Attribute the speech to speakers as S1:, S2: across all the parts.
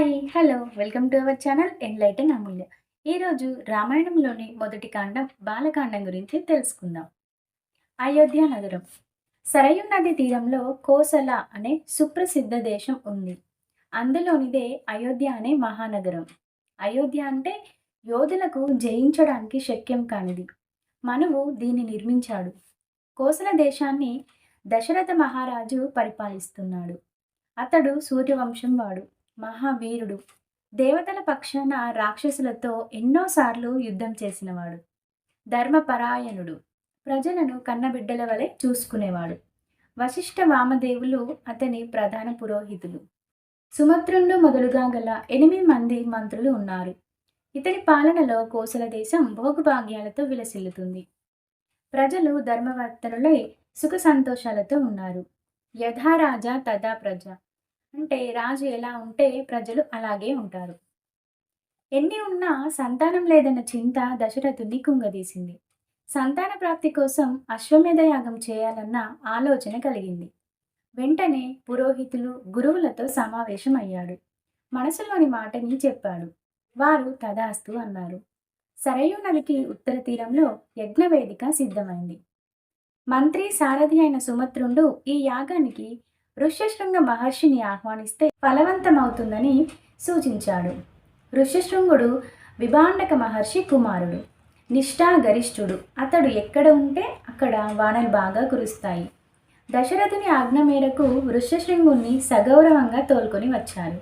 S1: Hi hello welcome to our channel enlighten Amulya. ఈరోజు రామాయణంలోని మొదటి కాండం బాలకాండం గురించి తెలుసుకుందాం. అయోధ్య నగరం. సరయు నది తీరంలో కోసల అనే సుప్రసిద్ధ దేశం ఉంది. అందులోనిదే అయోధ్య అనే మహానగరం. అయోధ్య అంటే యోధులకు జయించడానికి శక్యం కానిది. మనువు దీన్ని నిర్మించాడు. కోసల దేశాన్ని దశరథ మహారాజు పరిపాలిస్తున్నాడు. అతడు సూర్యవంశం వాడు. మహావీరుడు. దేవతల పక్షాన రాక్షసులతో ఎన్నోసార్లు యుద్ధం చేసినవాడు. ధర్మపరాయణుడు. ప్రజలను కన్నబిడ్డల వలె చూసుకునేవాడు. వశిష్ఠ వామదేవులు అతని ప్రధాన పురోహితులు. సుమత్రుండు మొదలుగా గల ఎనిమిది మంది మంత్రులు ఉన్నారు. ఇతని పాలనలో కోసల దేశం భోగభాగ్యాలతో విలసిల్లుతుంది. ప్రజలు ధర్మవర్తనులై సుఖ సంతోషాలతో ఉన్నారు. యథారాజా తథా తదా ప్రజ. అంటే రాజు ఎలా ఉంటే ప్రజలు అలాగే ఉంటారు. ఎన్ని ఉన్నా సంతానం లేదన్న చింత దశరథుని కుంగదీసింది. సంతాన ప్రాప్తి కోసం అశ్వమేధ యాగం చేయాలన్న ఆలోచన కలిగింది. వెంటనే పురోహితులు గురువులతో సమావేశం అయ్యాడు మనసులోని మాటని చెప్పాడు. వారు తదాస్తు అన్నారు. సరయూ నదికి ఉత్తర తీరంలో యజ్ఞవేదిక సిద్ధమైంది. మంత్రి సారథి అయిన సుమత్రుండు ఈ యాగానికి ఋష్యశృంగ మహర్షిని ఆహ్వానిస్తే ఫలవంతమవుతుందని సూచించాడు. ఋష్యశృంగుడు విభాండక మహర్షి కుమారుడు నిష్ఠా గరిష్ఠుడు అతడు ఎక్కడ ఉంటే అక్కడ వానలు బాగా కురుస్తాయి. దశరథుని ఆజ్ఞ మేరకు ఋష్యశృంగుణ్ణి సగౌరవంగా తోలుకొని వచ్చారు.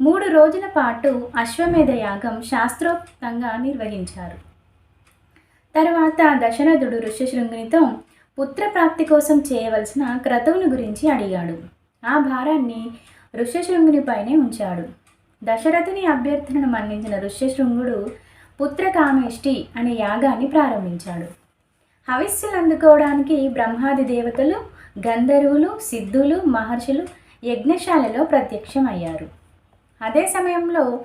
S1: మూడు రోజుల పాటు అశ్వమేధ యాగం శాస్త్రోక్తంగా నిర్వహించారు. తర్వాత దశరథుడు ఋష్యశృంగునితో పుత్రప్రాప్తి కోసం చేయవలసిన క్రతువుల గురించి అడిగాడు. ఆ భారాన్ని ఋష్యశృంగునిపైనే ఉంచాడు. దశరథుని అభ్యర్థనను మన్నించిన ఋష్యశృంగుడు పుత్రకామేష్టి అనే యాగాన్ని ప్రారంభించాడు. హవిస్సులు అందుకోవడానికి బ్రహ్మాది దేవతలు గంధర్వులు సిద్ధులు మహర్షులు యజ్ఞశాలలో ప్రత్యక్షమయ్యారు. అదే సమయంలో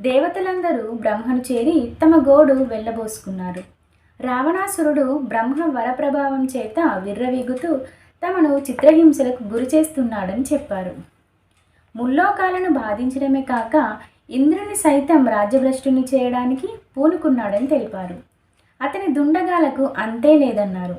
S1: దేవతలందరూ బ్రహ్మను చేరి తమ గోడు వెళ్ళబోసుకున్నారు. రావణాసురుడు బ్రహ్మ వరప్రభావం చేత విర్రవీగుతూ తమను చిత్రహింసలకు గురి చేస్తున్నాడని చెప్పారు. ముల్లోకాలను బాధించడమే కాక ఇంద్రుని సైతం రాజ్యభ్రష్టుని చేయడానికి పూనుకున్నాడని తెలిపారు. అతని దుండగాలకు అంతే లేదన్నారు.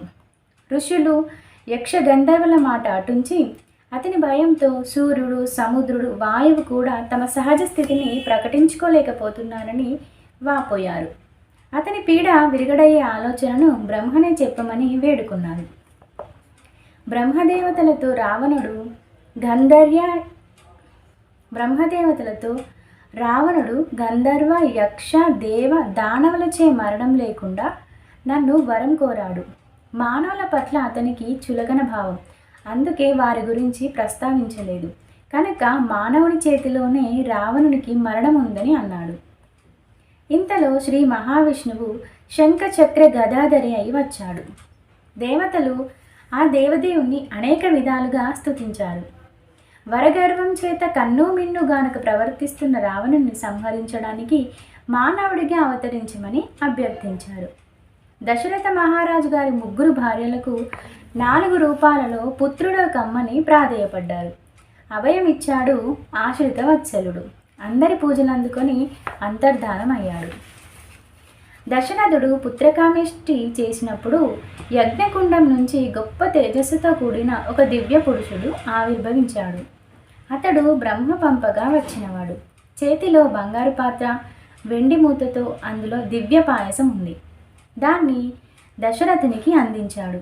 S1: ఋషులు యక్ష గంధర్వుల మాట అటుంచి అతని భయంతో సూర్యుడు సముద్రుడు వాయువు కూడా తమ సహజ స్థితిని ప్రకటించుకోలేకపోతున్నారని వాపోయారు. అతని పీడ విరగడయ్యే ఆలోచనను బ్రహ్మనే చెప్పమని వేడుకున్నాను బ్రహ్మదేవతలతో రావణుడు గంధర్య బ్రహ్మదేవతలతో రావణుడు గంధర్వ యక్ష దేవ దానవులచే మరణం లేకుండా నన్ను వరం కోరాడు. మానవుల పట్ల అతనికి చులకన భావం. అందుకే వారి గురించి ప్రస్తావించలేదు. కనుక మానవుని చేతిలోనే రావణునికి మరణం ఉందని అన్నాడు. ఇంతలో శ్రీ మహావిష్ణువు శంఖచక్ర గదాధరి అయి వచ్చాడు. దేవతలు ఆ దేవదేవుణ్ణి అనేక విధాలుగా స్తుతించారు. వరగర్వం చేత కన్ను మిన్ను గానుక ప్రవర్తిస్తున్న రావణుణ్ణి సంహరించడానికి మానవుడిగా అవతరించమని అభ్యర్థించారు. దశరథ మహారాజు గారి ముగ్గురు భార్యలకు నాలుగు రూపాలలో పుత్రుడు కమ్మని ప్రాధేయపడ్డారు. అభయమిచ్చాడు ఆశ్రిత వత్సలుడు. అందరి పూజలు అందుకొని అంతర్ధానం అయ్యాడు. దశరథుడు పుత్రకామేష్టి చేసినప్పుడు యజ్ఞకుండం నుంచి గొప్ప తేజస్సుతో కూడిన ఒక దివ్య పురుషుడు ఆవిర్భవించాడు. అతడు బ్రహ్మ పంపగా వచ్చినవాడు. చేతిలో బంగారు పాత్ర వెండి మూతతో అందులో దివ్య పాయసం ఉంది. దాన్ని దశరథునికి అందించాడు.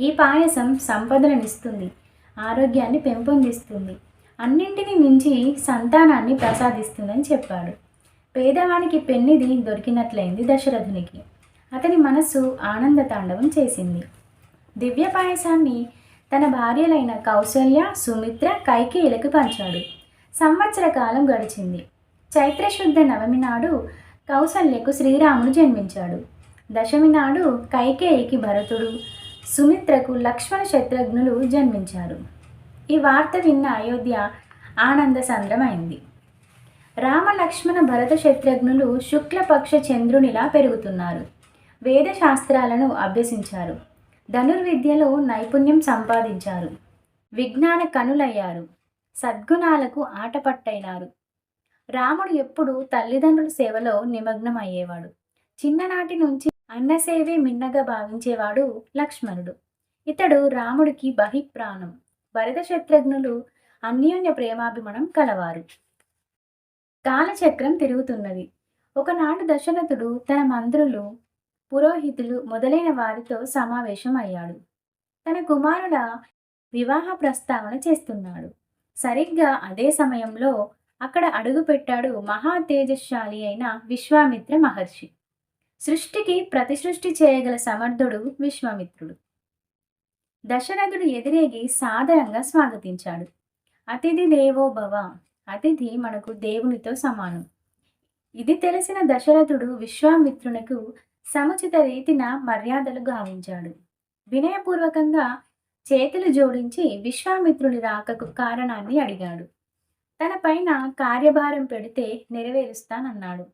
S1: ఈ పాయసం సంపదలనిస్తుంది ఆరోగ్యాన్ని పెంపొందిస్తుంది. అన్నింటినీ మించి సంతానాన్ని ప్రసాదిస్తుందని చెప్పాడు. పేదవానికి పెన్నిది దొరికినట్లయింది దశరథునికి. అతని మనస్సు ఆనంద తాండవం చేసింది. దివ్య పాయసాన్ని తన భార్యలైన కౌసల్య సుమిత్ర కైకేయులకు పంచాడు. సంవత్సర కాలం గడిచింది. చైత్రశుద్ధ నవమి నాడు కౌసల్యకు శ్రీరాముడు జన్మించాడు. దశమి నాడు కైకేయికి భరతుడు సుమిత్రకు లక్ష్మణ శత్రుఘ్నులు జన్మించారు. ఈ వార్త విన్న అయోధ్య ఆనంద సంద్రమైంది. రామ లక్ష్మణ భరత శత్రుఘ్నులు శుక్లపక్ష చంద్రునిలా పెరుగుతున్నారు. వేద శాస్త్రాలను అభ్యసించారు. ధనుర్విద్యలో నైపుణ్యం సంపాదించారు. విజ్ఞాన కనులయ్యారు. సద్గుణాలకు ఆటపట్టైనారు. రాముడు ఎప్పుడు తల్లిదండ్రుల సేవలో నిమగ్నం అయ్యేవాడు. చిన్ననాటి నుంచి అన్నసేవే మిన్నగా భావించేవాడు లక్ష్మణుడు. ఇతడు రాముడికి బహిప్రాణం. భరత శత్రుఘ్నులు అన్యోన్య ప్రేమాభిమనం కలవారు. కాలచక్రం తిరుగుతున్నది. ఒకనాడు దశరథుడు తన మంత్రులు పురోహితులు మొదలైన వారితో సమావేశం అయ్యాడు. తన కుమారుల వివాహ ప్రస్తావన చేస్తున్నాడు. సరిగ్గా అదే సమయంలో అక్కడ అడుగుపెట్టాడు మహా తేజశాలి అయిన విశ్వామిత్ర మహర్షి. సృష్టికి ప్రతిసృష్టి చేయగల సమర్థుడు విశ్వామిత్రుడు. దశరథుడు ఎదిరేగి సాదరంగా స్వాగతించాడు. అతిథి దేవో భవ అతిథి మనకు దేవునితో సమానం. ఇది తెలిసిన దశరథుడు విశ్వామిత్రునకు సముచిత రీతిన మర్యాదలు గావించాడు. వినయపూర్వకంగా చేతులు జోడించి విశ్వామిత్రుని రాకకు కారణాన్ని అడిగాడు. తన పైన కార్యభారం పెడితే నెరవేరుస్తానన్నాడు.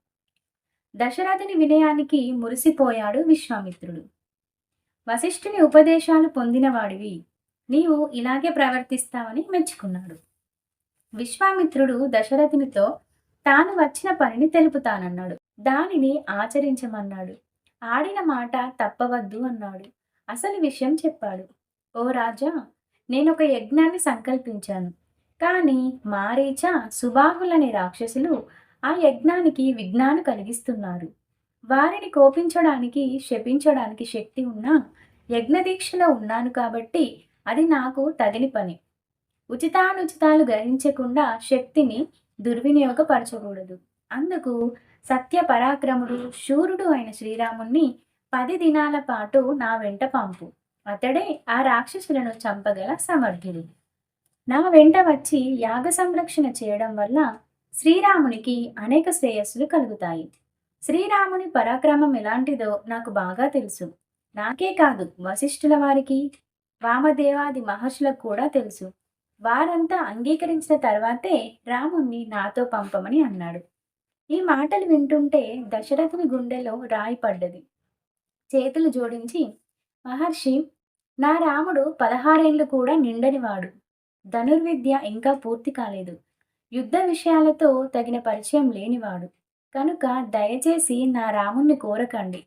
S1: దశరథుని వినయానికి మురిసిపోయాడు విశ్వామిత్రుడు. వశిష్ఠుని ఉపదేశాలు పొందినవాడివి. నీవు ఇలాగే ప్రవర్తిస్తావని మెచ్చుకున్నాడు. విశ్వామిత్రుడు దశరథునితో తాను వచ్చిన పనిని తెలుపుతానన్నాడు. దానిని ఆచరించమన్నాడు. ఆడిన మాట తప్పవద్దు అన్నాడు. అసలు విషయం చెప్పాడు. ఓ రాజా నేను ఒక యజ్ఞాన్ని సంకల్పించాను. కానీ మారీచ సుబాహులనే రాక్షసులు ఆ యజ్ఞానికి విఘ్నాన్ని కలిగిస్తున్నారు. వారిని కోపించడానికి శపించడానికి శక్తి ఉన్నా యజ్ఞదీక్షలో ఉన్నాను కాబట్టి అది నాకు తగిన పని. ఉచితానుచితాలు గ్రహించకుండా శక్తిని దుర్వినియోగపరచకూడదు. అందుకు సత్య పరాక్రముడు శూరుడు అయిన శ్రీరాముణ్ణి పది దినాల పాటు నా వెంట పంపు. అతడే ఆ రాక్షసులను చంపగల సమర్థుడు. నా వెంట వచ్చి యాగ సంరక్షణ చేయడం వల్ల శ్రీరామునికి అనేక శ్రేయస్సులు కలుగుతాయి. శ్రీరాముని పరాక్రమం ఎలాంటిదో నాకు బాగా తెలుసు. నాకే కాదు వశిష్ఠుల వారికి. వామదేవాది మహర్షులకు కూడా తెలుసు. వారంతా అంగీకరించిన తర్వాతే రాముణ్ణి నాతో పంపమని అన్నాడు. ఈ మాటలు వింటుంటే దశరథుని గుండెలో రాయి పడ్డది. చేతులు జోడించి మహర్షి నా రాముడు పదహారేళ్ళు కూడా నిండనివాడు. ధనుర్విద్య ఇంకా పూర్తి కాలేదు. యుద్ధ విషయాలతో తగిన పరిచయం లేనివాడు. కనుక దయచేసి నా రాముణ్ణి కోరకండి.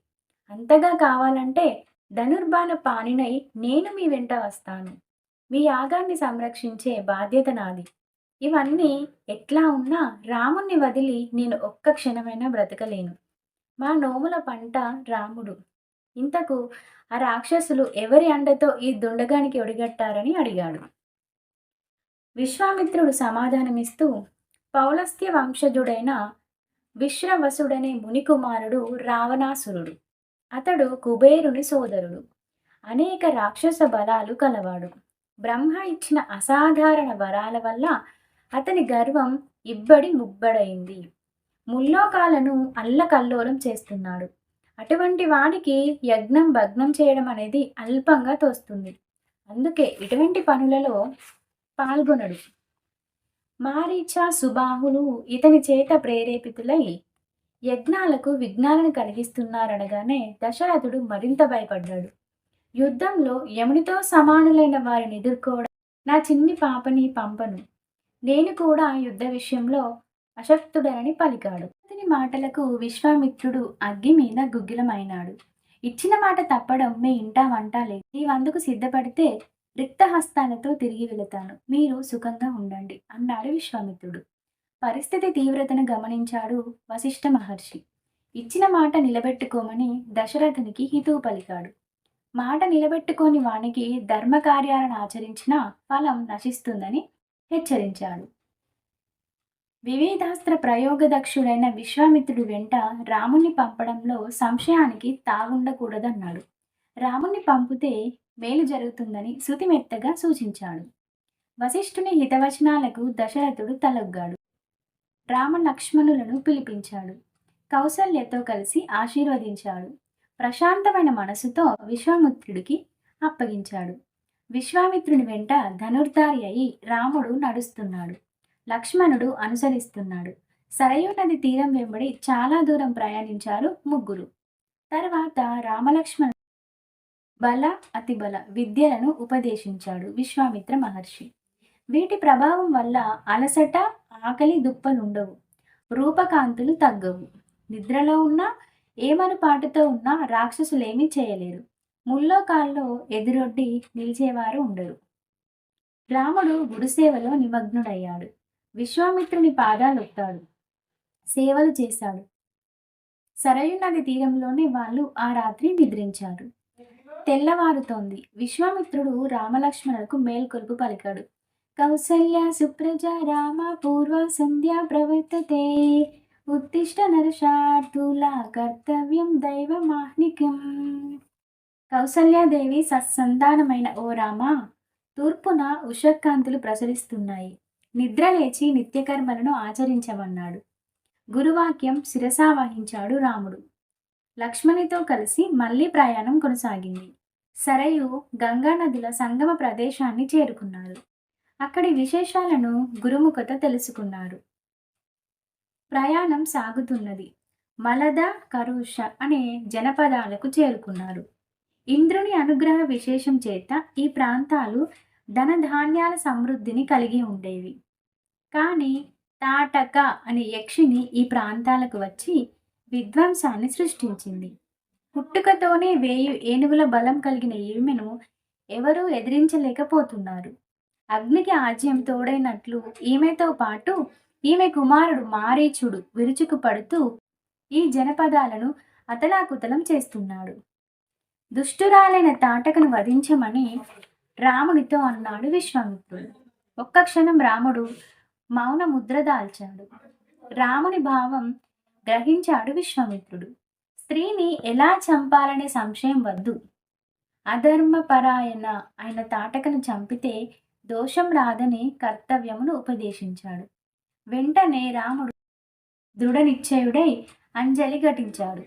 S1: అంతగా కావాలంటే ధనుర్బాణ పానినై నేను మీ వెంట వస్తాను. మీ యాగాన్ని సంరక్షించే బాధ్యత నాది. ఇవన్నీ ఎట్లా ఉన్నా రాముణ్ణి వదిలి నేను ఒక్క క్షణమైనా బ్రతకలేను. మా నోముల పంట రాముడు. ఇంతకు ఆ రాక్షసులు ఎవరి అండతో ఈ దుండగానికి ఒడిగట్టారని అడిగాడు. విశ్వామిత్రుడు సమాధానమిస్తూ పౌలస్త్య వంశజుడైన విశ్రవసుడనే మునికుమారుడు రావణాసురుడు. అతడు కుబేరుని సోదరుడు. అనేక రాక్షస బలాలు కలవాడు. బ్రహ్మ ఇచ్చిన అసాధారణ వరాల వల్ల అతని గర్వం ఇబ్బడి ముబ్బడైంది. ముల్లోకాలను అల్లకల్లోలం చేస్తున్నాడు. అటువంటి వాడికి యజ్ఞం భగ్నం చేయడం అనేది అల్పంగా తోస్తుంది. అందుకే ఇటువంటి పనులలో పాల్గొనడు. మారీచ సుబాహులు ఇతని చేత ప్రేరేపితులై యజ్ఞాలకు విఘ్నాలను కలిగిస్తున్నారనగానే దశరథుడు మరింత భయపడ్డాడు. యుద్ధంలో యమునితో సమానులైన వారిని ఎదుర్కోవడం నా చిన్ని పాపని పంపను. నేను కూడా యుద్ధ విషయంలో అశక్తుడనని పలికాడు. అతని మాటలకు విశ్వామిత్రుడు అగ్గి మీద గుగ్గిలమైనాడు. ఇచ్చిన మాట తప్పడం మీ ఇంటా వంట లేదు. నీవందుకు సిద్ధపడితే రిక్తహస్తాలతో తిరిగి వెళతాను. మీరు సుఖంగా ఉండండి అన్నాడు విశ్వామిత్రుడు. పరిస్థితి తీవ్రతను గమనించాడు వశిష్ఠ మహర్షి. ఇచ్చిన మాట నిలబెట్టుకోమని దశరథునికి హితువు పలికాడు. మాట నిలబెట్టుకోని వానికి ధర్మకార్యాలను ఆచరించిన ఫలం నశిస్తుందని హెచ్చరించాడు. వివిధాస్త్ర ప్రయోగదక్షుడైన విశ్వామిత్రుడు వెంట రాముని పంపడంలో సంశయానికి తాగుండకూడదన్నాడు రాముని పంపితే మేలు జరుగుతుందని శృతిమెత్తగా సూచించాడు. వశిష్ఠుని హితవచనాలకు దశరథుడు తలొగ్గాడు. రామ లక్ష్మణులను పిలిపించాడు. కౌసల్యతో కలిసి ఆశీర్వదించాడు. ప్రశాంతమైన మనసుతో విశ్వామిత్రుడికి అప్పగించాడు. విశ్వామిత్రుని వెంట ధనుర్ధారి అయి రాముడు నడుస్తున్నాడు. లక్ష్మణుడు అనుసరిస్తున్నాడు. సరయూ నది తీరం వెంబడి చాలా దూరం ప్రయాణించారు ముగ్గురు. తర్వాత రామలక్ష్మణ బల అతిబల విద్యలను ఉపదేశించాడు విశ్వామిత్ర మహర్షి. వీటి ప్రభావం వల్ల అలసట ఆకలి దుప్పలుండవు. రూపకాంతులు తగ్గవు. నిద్రలో ఉన్నా ఏమనుపాటుతో ఉన్నా రాక్షసులేమీ చేయలేరు. ముల్లోకాల్లో ఎదురొడ్డి నిలిచేవారు ఉండరు. రాముడు గుడిసేవలో నిమగ్నుడయ్యాడు. విశ్వామిత్రుని పాదాలొత్తాడు సేవలు చేశాడు. సరయు నది తీరంలోనే వాళ్ళు ఆ రాత్రి నిద్రించారు. తెల్లవారుతోంది. విశ్వామిత్రుడు రామలక్ష్మణులకు మేల్కొలుపు పలికాడు. కౌసల్య సుప్రజ రామ పూర్వ సంధ్యా ప్రవర్తతే. ఉత్తిష్ట నరశార్థుల కర్తవ్యం దైవమాహ్నికం కౌసల్యాదేవి సత్సంధానమైన ఓ రామ తూర్పున ఉషకాంతులు ప్రసరిస్తున్నాయి. నిద్ర లేచి నిత్యకర్మలను ఆచరించమన్నాడు. గురువాక్యం శిరసావహించాడు రాముడు. లక్ష్మణితో కలిసి మళ్ళీ ప్రయాణం కొనసాగింది. సరయు గంగా నదుల సంగమ ప్రదేశాన్ని చేరుకున్నారు అక్కడి విశేషాలను గురుముఖత తెలుసుకున్నారు. ప్రయాణం సాగుతున్నది. మలద కరుష అనే జనపదాలకు చేరుకున్నారు. ఇంద్రుని అనుగ్రహ విశేషం చేత ఈ ప్రాంతాలు ధనధాన్యాల సమృద్ధిని కలిగి ఉండేవి. కానీ తాటక అనే యక్షిని ఈ ప్రాంతాలకు వచ్చి విధ్వంసాన్ని సృష్టించింది. పుట్టుకతోనే వేయు ఏనుగుల బలం కలిగిన ఈమెను ఎవరూ ఎదిరించలేకపోతున్నారు. అగ్నికి ఆజ్యం తోడైనట్లు ఈమెతో పాటు ఈమె కుమారుడు మారీచుడు విరుచుకు పడుతూ ఈ జనపదాలను అతలాకుతలం చేస్తున్నాడు. దుష్టురాలైన తాటకను వధించమని రామునితో అన్నాడు విశ్వామిత్రుడు. ఒక్క క్షణం రాముడు మౌన ముద్ర దాల్చాడు. రాముని భావం గ్రహించాడు విశ్వామిత్రుడు. స్త్రీని ఎలా చంపాలనే సంశయం వద్దు. అధర్మపరాయణ అయిన తాటకను చంపితే దోషం రాదని కర్తవ్యమును ఉపదేశించాడు. వెంటనే రాముడు దృఢనిశ్చయుడై అంజలి ఘటించాడు.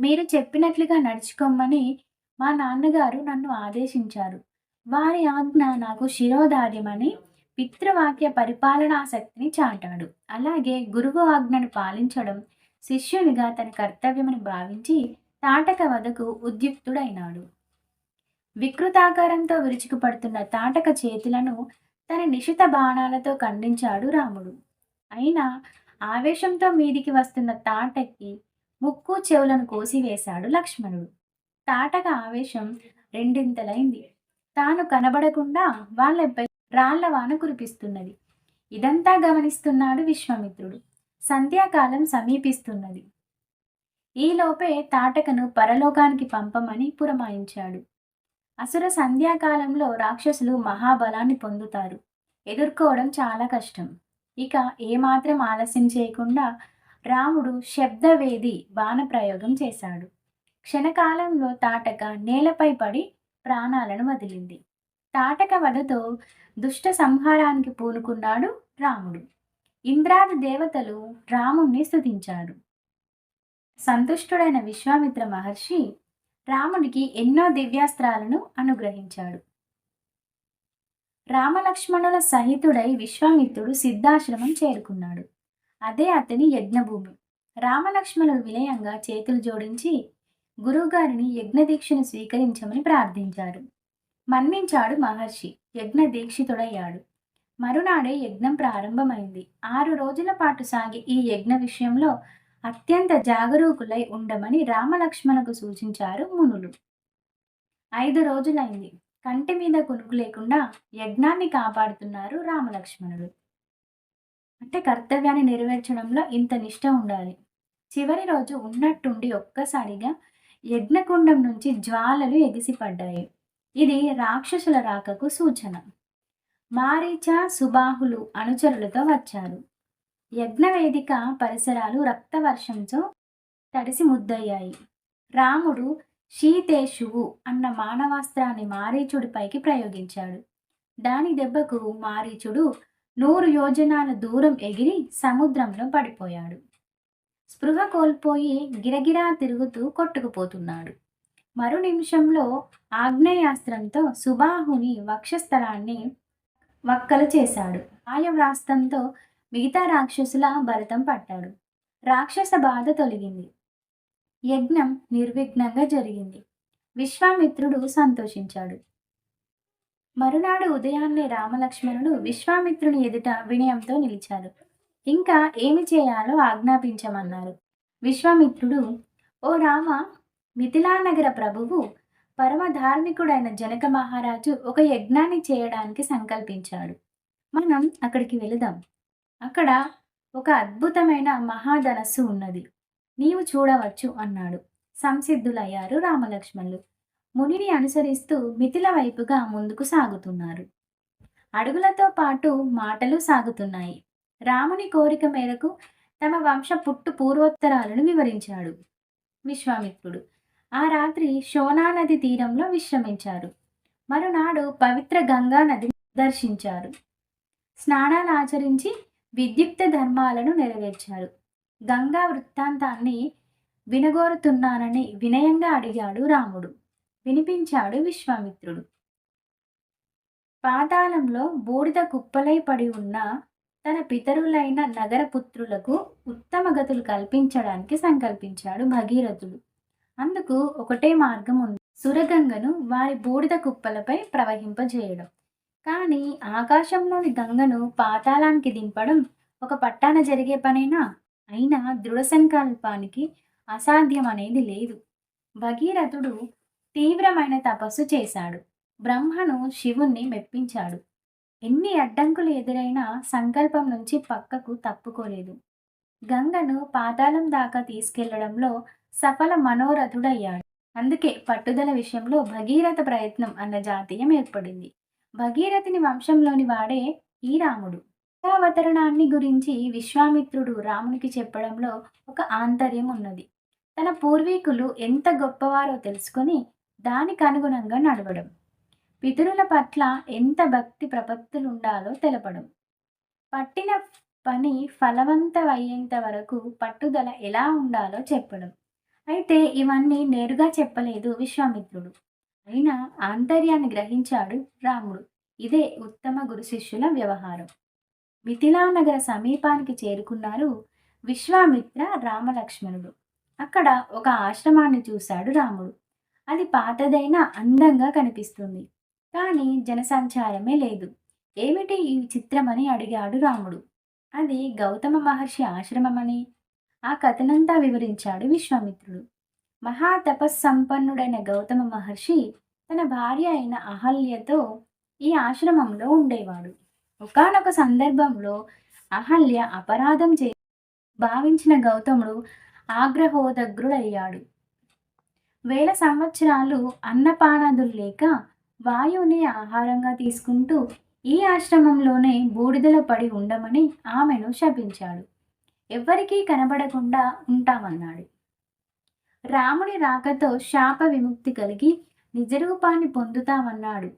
S1: మీరు చెప్పినట్లుగా నడుచుకోమని మా నాన్నగారు నన్ను ఆదేశించారు. వారి ఆజ్ఞ నాకు శిరోధార్యమని పితృవాక్య పరిపాలనాశక్తిని చాటాడు. అలాగే గురువు ఆజ్ఞను పాలించడం శిష్యునిగా తన కర్తవ్యమని భావించి తాటక వదకు ఉద్యుక్తుడైనాడు. వికృతాకారంతో విరుచుకుపడుతున్న తాటక చేతులను తన నిశిత బాణాలతో ఖండించాడు రాముడు. అయినా ఆవేశంతో మీదికి వస్తున్న తాటకి ముక్కు చెవులను కోసివేశాడు లక్ష్మణుడు. తాటక ఆవేశం రెండింతలైంది. తాను కనబడకుండా వాళ్ళపై రాళ్ళ వాన కురిపిస్తున్నది. ఇదంతా గమనిస్తున్నాడు విశ్వామిత్రుడు. సంధ్యాకాలం సమీపిస్తున్నది. ఈలోపే తాటకను పరలోకానికి పంపమని పురమాయించాడు. అసుర సంధ్యాకాలంలో రాక్షసులు మహాబలాన్ని పొందుతారు. ఎదుర్కోవడం చాలా కష్టం. ఇక ఏమాత్రం ఆలస్యం చేయకుండా రాముడు శబ్దవేది బాణప్రయోగం చేశాడు. క్షణకాలంలో తాటక నేలపై పడి ప్రాణాలను వదిలింది. తాటక వధతో దుష్ట సంహారానికి పూనుకున్నాడు రాముడు. ఇంద్రాది దేవతలు రాముణ్ణి స్థుతించాడు సంతుష్టుడైన విశ్వామిత్ర మహర్షి రామునికి ఎన్నో దివ్యాస్త్రాలను అనుగ్రహించాడు. రామలక్ష్మణుల సహితుడై విశ్వామిత్రుడు సిద్ధాశ్రమం చేరుకున్నాడు. అదే అతని యజ్ఞభూమి. రామలక్ష్మణుడు విలయంగా చేతులు జోడించి గురువుగారిని యజ్ఞదీక్షను స్వీకరించమని ప్రార్థించారు మన్మించాడు మహర్షి. యజ్ఞ దీక్షితుడయ్యాడు మరునాడే యజ్ఞం ప్రారంభమైంది. ఆరు రోజుల పాటు సాగే ఈ యజ్ఞ విషయంలో అత్యంత జాగరూకులై ఉండమని రామలక్ష్మణకు సూచించారు మునులు. ఐదు రోజులైంది. కంటి మీద కునుకు లేకుండా యజ్ఞాన్ని కాపాడుతున్నారు రామలక్ష్మణుడు. అంటే కర్తవ్యాన్ని నెరవేర్చడంలో ఇంత నిష్ట ఉండాలి. చివరి రోజు ఉన్నట్టుండి ఒక్కసారిగా యజ్ఞకుండం నుంచి జ్వాలలు ఎగిసిపడ్డాయి. ఇది రాక్షసుల రాకకు సూచన. మారీచ సుబాహులు అనుచరులతో వచ్చారు. యజ్ఞవేదిక పరిసరాలు రక్తవర్షంతో తడిసి ముద్దయ్యాయి. రాముడు శీతేశువు అన్న మానవాస్త్రాన్ని మారీచుడిపైకి ప్రయోగించాడు. దాని దెబ్బకు మారీచుడు నూరు యోజనాల దూరం ఎగిరి సముద్రంలో పడిపోయాడు. స్పృహ కోల్పోయి గిరగిరా తిరుగుతూ కొట్టుకుపోతున్నాడు. మరు నిమిషంలో ఆగ్నేయాస్త్రంతో సుబాహుని వక్షస్థలాన్ని వక్కలు చేశాడు. ఆయవ్రాస్తంతో మిగతా రాక్షసుల భరతం పట్టాడు. రాక్షస బాధ తొలగింది. యజ్ఞం నిర్విఘ్నంగా జరిగింది. విశ్వామిత్రుడు సంతోషించాడు. మరునాడు ఉదయాన్నే రామలక్ష్మణుడు విశ్వామిత్రుని ఎదుట వినయంతో నిలిచారు. ఇంకా ఏమి చేయాలో ఆజ్ఞాపించమన్నారు. విశ్వామిత్రుడు ఓ రామ మిథిలానగర ప్రభువు పరమ ధార్మికుడైన జనక మహారాజు ఒక యజ్ఞాన్ని చేయడానికి సంకల్పించాడు. మనం అక్కడికి వెళదాం. అక్కడ ఒక అద్భుతమైన మహాధనస్సు ఉన్నది. నీవు చూడవచ్చు అన్నాడు. సంసిద్ధులయ్యారు రామలక్ష్మణులు. మునిని అనుసరిస్తూ మిథిల వైపుగా ముందుకు సాగుతున్నారు. అడుగులతో పాటు మాటలు సాగుతున్నాయి. రాముని కోరిక మేరకు తమ వంశ పుట్టు పూర్వోత్తరాలను వివరించాడు. విశ్వామిత్రుడు. ఆ రాత్రి శోనా నది తీరంలో విశ్రమించారు. మరునాడు పవిత్ర గంగా నదిని దర్శించారు. స్నానాలు ఆచరించి విద్యుక్త ధర్మాలను నెరవేర్చారు. గంగా వృత్తాంతాన్ని వినగోరుతున్నానని వినయంగా అడిగాడు రాముడు. వినిపించాడు విశ్వామిత్రుడు. పాతాళంలో బూడిద కుప్పలై పడి ఉన్న తన పితరులైన నగరపుత్రులకు ఉత్తమ గతులు కల్పించడానికి సంకల్పించాడు భగీరథుడు. అందుకు ఒకటే మార్గం ఉంది. సురగంగను వారి బూడిద కుప్పలపై ప్రవహింపజేయడం. కానీ ఆకాశంలోని గంగను పాతాళానికి దింపడం ఒక పట్టాన జరిగే పనేనా? అయినా దృఢ సంకల్పానికి అసాధ్యం అనేది లేదు. భగీరథుడు తీవ్రమైన తపస్సు చేశాడు. బ్రహ్మను శివుణ్ణి మెప్పించాడు. ఎన్ని అడ్డంకులు ఎదురైనా సంకల్పం నుంచి పక్కకు తప్పుకోలేదు. గంగను పాతాళం దాకా తీసుకెళ్ళడంలో సఫల మనోరథుడయ్యాడు. అందుకే పట్టుదల విషయంలో భగీరథ ప్రయత్నం అన్న జాతీయం ఏర్పడింది. భగీరథుని వంశంలోని వాడే ఈ రాముడు. అవతరణాన్ని గురించి విశ్వామిత్రుడు రామునికి చెప్పడంలో ఒక ఆంతర్యం ఉన్నది. తన పూర్వీకులు ఎంత గొప్పవారో తెలుసుకొని దానికి అనుగుణంగా నడవడం. పితరుల పట్ల ఎంత భక్తి ప్రపత్తులుండాలో తెలపడం. పట్టిన పని ఫలవంతమయ్యేంత వరకు పట్టుదల ఎలా ఉండాలో చెప్పడం. అయితే ఇవన్నీ నేరుగా చెప్పలేదు విశ్వామిత్రుడు. అయినా ఆంతర్యాన్ని గ్రహించాడు రాముడు. ఇదే ఉత్తమ గురు శిష్యుల వ్యవహారం. మిథిలానగర సమీపానికి చేరుకున్నారు విశ్వామిత్ర రామలక్ష్మణుడు. అక్కడ ఒక ఆశ్రమాన్ని చూశాడు రాముడు. అది పాతదైన అందంగా కనిపిస్తుంది. కానీ జనసంచారమే లేదు. ఏమిటి ఈ చిత్రమని అడిగాడు రాముడు. అది గౌతమ మహర్షి ఆశ్రమమని. ఆ కథనంతా వివరించాడు విశ్వామిత్రుడు. మహా తపస్సంపన్నుడైన గౌతమ మహర్షి తన భార్య అయిన అహల్యతో ఈ ఆశ్రమంలో ఉండేవాడు. ఒకనొక సందర్భంలో అహల్య అపరాధం చే భావించిన గౌతముడు ఆగ్రహోదగ్రుడయ్యాడు. వేల సంవత్సరాలు అన్నపానాదులు లేక వాయువుని ఆహారంగా తీసుకుంటూ ఈ ఆశ్రమంలోనే బూడిదలో పడి ఉండమని ఆమెను శపించాడు. ఎవ్వరికీ కనబడకుండా ఉంటామన్నాడు. రాముని రాకతో శాప విముక్తి కలిగి నిజరూపాన్ని పొందుతామన్నాడు.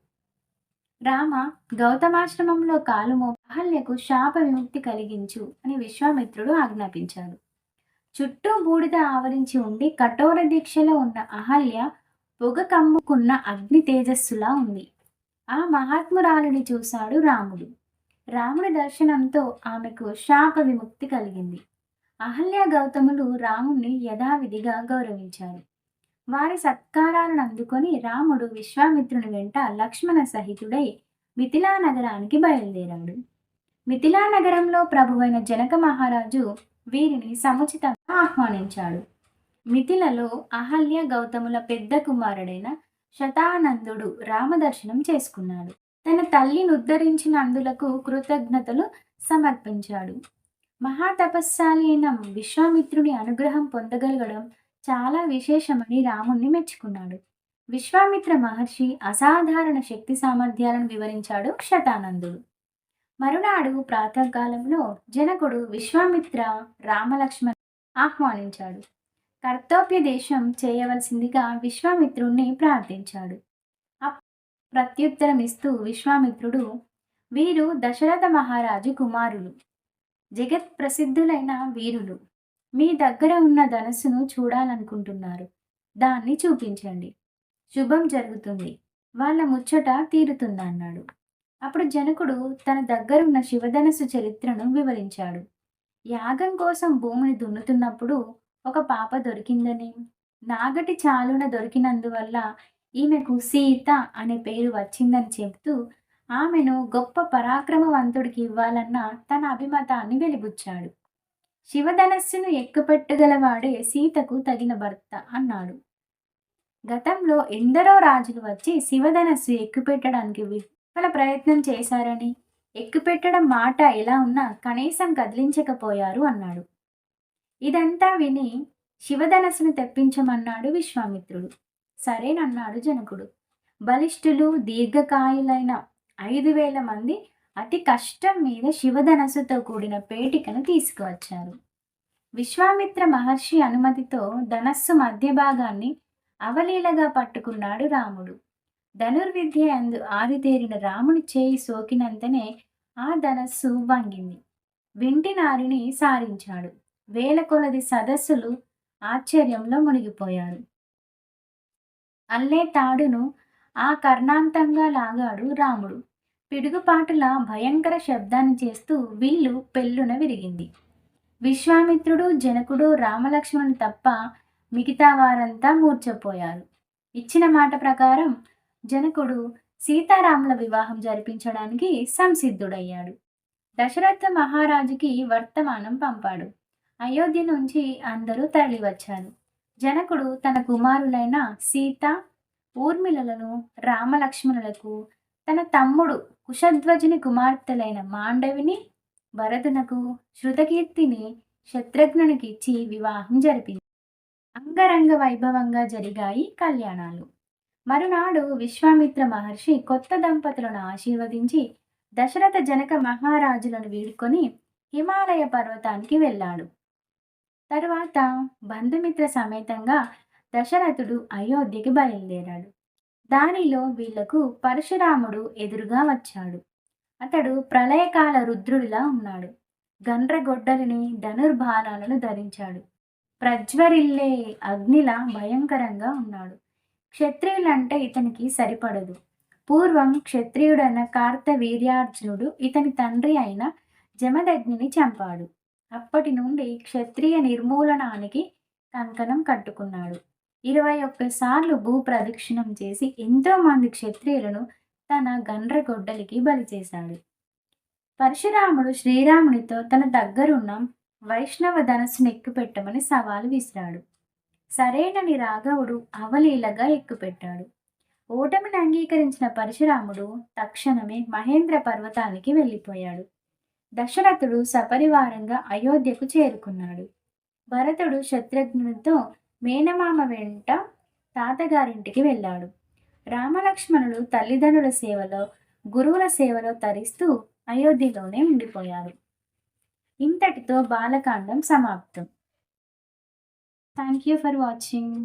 S1: రామ గౌతమాశ్రమంలో కాలుమో అహల్యకు శాప విముక్తి కలిగించు అని విశ్వామిత్రుడు ఆజ్ఞాపించాడు. చుట్టూ బూడిద ఆవరించి ఉండి కఠోర దీక్షలో ఉన్న అహల్య పొగ కమ్ముకున్న అగ్ని తేజస్సులా ఉంది. ఆ మహాత్మురాలిని చూశాడు రాముడు. రాముడి దర్శనంతో ఆమెకు శాప విముక్తి కలిగింది. అహల్య గౌతములు రాముణ్ణి యథావిధిగా గౌరవించారు. వారి సత్కారాలను అందుకొని రాముడు విశ్వామిత్రుని వెంట లక్ష్మణ సహితుడై మిథిలా నగరానికి బయలుదేరాడు. మిథిలా నగరంలో ప్రభువైన జనక మహారాజు వీరిని సముచితంగా ఆహ్వానించాడు. మిథిలలో అహల్య గౌతముల పెద్ద కుమారుడైన శతానందుడు రామదర్శనం చేసుకున్నాడు. తన తల్లిని ఉద్ధరించినందులకు కృతజ్ఞతలు సమర్పించాడు. మహాతపస్శాలి అయిన విశ్వామిత్రుని అనుగ్రహం పొందగలగడం చాలా విశేషమని రాముణ్ణి మెచ్చుకున్నాడు. విశ్వామిత్ర మహర్షి అసాధారణ శక్తి సామర్థ్యాలను వివరించాడు శతానందుడు. మరునాడు ప్రాతకాలంలో జనకుడు విశ్వామిత్ర రామలక్ష్మణ్ ఆహ్వానించాడు. కర్తవ్యదేశం చేయవలసిందిగా విశ్వామిత్రుణ్ణి ప్రార్థించాడు. ప్రత్యుత్తరం ఇస్తూ విశ్వామిత్రుడు వీరు దశరథ మహారాజు కుమారులు. జగత్ ప్రసిద్ధులైన వీరులు. మీ దగ్గర ఉన్న ధనస్సును చూడాలనుకుంటున్నారు. దాన్ని చూపించండి. శుభం జరుగుతుంది. వాళ్ళ ముచ్చట తీరుతుందన్నాడు. అప్పుడు జనకుడు తన దగ్గరున్న శివధనస్సు చరిత్రను వివరించాడు. యాగం కోసం భూమిని దున్నుతున్నప్పుడు ఒక పాప దొరికిందని నాగటి చాలున దొరికినందువల్ల ఈమెకు సీత అనే పేరు వచ్చిందని చెబుతూ ఆమెను గొప్ప పరాక్రమవంతుడికి ఇవ్వాలన్న తన అభిమతాన్ని వెలిబుచ్చాడు. శివధనస్సును ఎక్కుపెట్టగలవాడే సీతకు తగిన భర్త అన్నాడు. గతంలో ఎందరో రాజులు వచ్చి శివధనస్సు ఎక్కుపెట్టడానికి విఫల ప్రయత్నం చేశారని ఎక్కుపెట్టడం మాట ఎలా ఉన్నా కనీసం కదిలించకపోయారు అన్నాడు. ఇదంతా విని శివధనస్సును తెప్పించమన్నాడు విశ్వామిత్రుడు. సరేనన్నాడు జనకుడు. బలిష్ఠులు దీర్ఘకాయులైన ఐదు వేల మంది అతి కష్టం మీద శివధనస్సుతో కూడిన పేటికను తీసుకువచ్చారు. విశ్వామిత్ర మహర్షి అనుమతితో ధనస్సు మధ్య భాగాన్ని అవలీలగా పట్టుకున్నాడు రాముడు. ధనుర్విద్య అందు ఆరితేరిన రాముని చేయి సోకినంతనే ఆ ధనస్సు వంగింది. వింటి నారిని సారించాడు. వేల కొలది సదస్సులు ఆశ్చర్యంలో మునిగిపోయారు. అల్లే తాడును ఆ కర్ణాంతంగా లాగాడు రాముడు. పిడుగుపాటుల భయంకర శబ్దాన్ని చేస్తూ విల్లు పెళ్ళున విరిగింది. విశ్వామిత్రుడు జనకుడు రామలక్ష్మణుడు తప్ప మిగతా వారంతా మూర్చపోయారు ఇచ్చిన మాట ప్రకారం జనకుడు సీతారాముల వివాహం జరిపించడానికి సంసిద్ధుడయ్యాడు. దశరథ మహారాజుకి వర్తమానం పంపాడు. అయోధ్య నుంచి అందరూ తరలివచ్చారు. జనకుడు తన కుమారులైన సీత ఊర్మిళలను రామలక్ష్మణులకు తన తమ్ముడు కుషధ్వజుని కుమార్తెలైన మాండవిని భరతునకు శృతకీర్తిని శత్రుఘ్నునికి ఇచ్చి వివాహం జరిపింది. అంగరంగ వైభవంగా జరిగాయి కళ్యాణాలు. మరునాడు విశ్వామిత్ర మహర్షి కొత్త దంపతులను ఆశీర్వదించి దశరథ జనక మహారాజులను వీడుకొని హిమాలయ పర్వతానికి వెళ్ళాడు. తరువాత బంధుమిత్ర సమేతంగా దశరథుడు అయోధ్యకి బయలుదేరాడు. దానిలో వీళ్ళకు పరశురాముడు ఎదురుగా వచ్చాడు. అతడు ప్రళయకాల రుద్రుడిలా ఉన్నాడు. గండ్రగొడ్డలిని ధనుర్బాణాలను ధరించాడు. ప్రజ్వరిల్లే అగ్నిలా భయంకరంగా ఉన్నాడు. క్షత్రియులంటే ఇతనికి సరిపడదు. పూర్వం క్షత్రియుడైన కార్తవీర్యార్జునుడు ఇతని తండ్రి అయిన జమదగ్నిని చంపాడు. అప్పటి నుండి క్షత్రియ నిర్మూలనానికి కంకణం కట్టుకున్నాడు. ఇరవై ఒక్కసార్లు భూ ప్రదక్షిణం చేసి ఎంతో మంది క్షత్రియులను తన గండ్రగొడ్డలికి బలి చేశాడు. పరశురాముడు శ్రీరామునితో తన దగ్గరున్న వైష్ణవ ధనస్సును ఎక్కుపెట్టమని సవాలు విసిరాడు. సరేనని రాఘవుడు అవలీలగా ఎక్కుపెట్టాడు. ఓటమిని అంగీకరించిన పరశురాముడు తక్షణమే మహేంద్ర పర్వతానికి వెళ్ళిపోయాడు. దశరథుడు సపరివారంగా అయోధ్యకు చేరుకున్నాడు. భరతుడు శత్రుఘ్నుడితో మేనమామ వెంట తాతగారింటికి వెళ్ళాడు. రామలక్ష్మణులు తల్లిదండ్రుల సేవలో గురువుల సేవలో తరిస్తూ అయోధ్యలోనే ఉండిపోయారు ఇంతటితో బాలకాండం సమాప్తం. Thank you for watching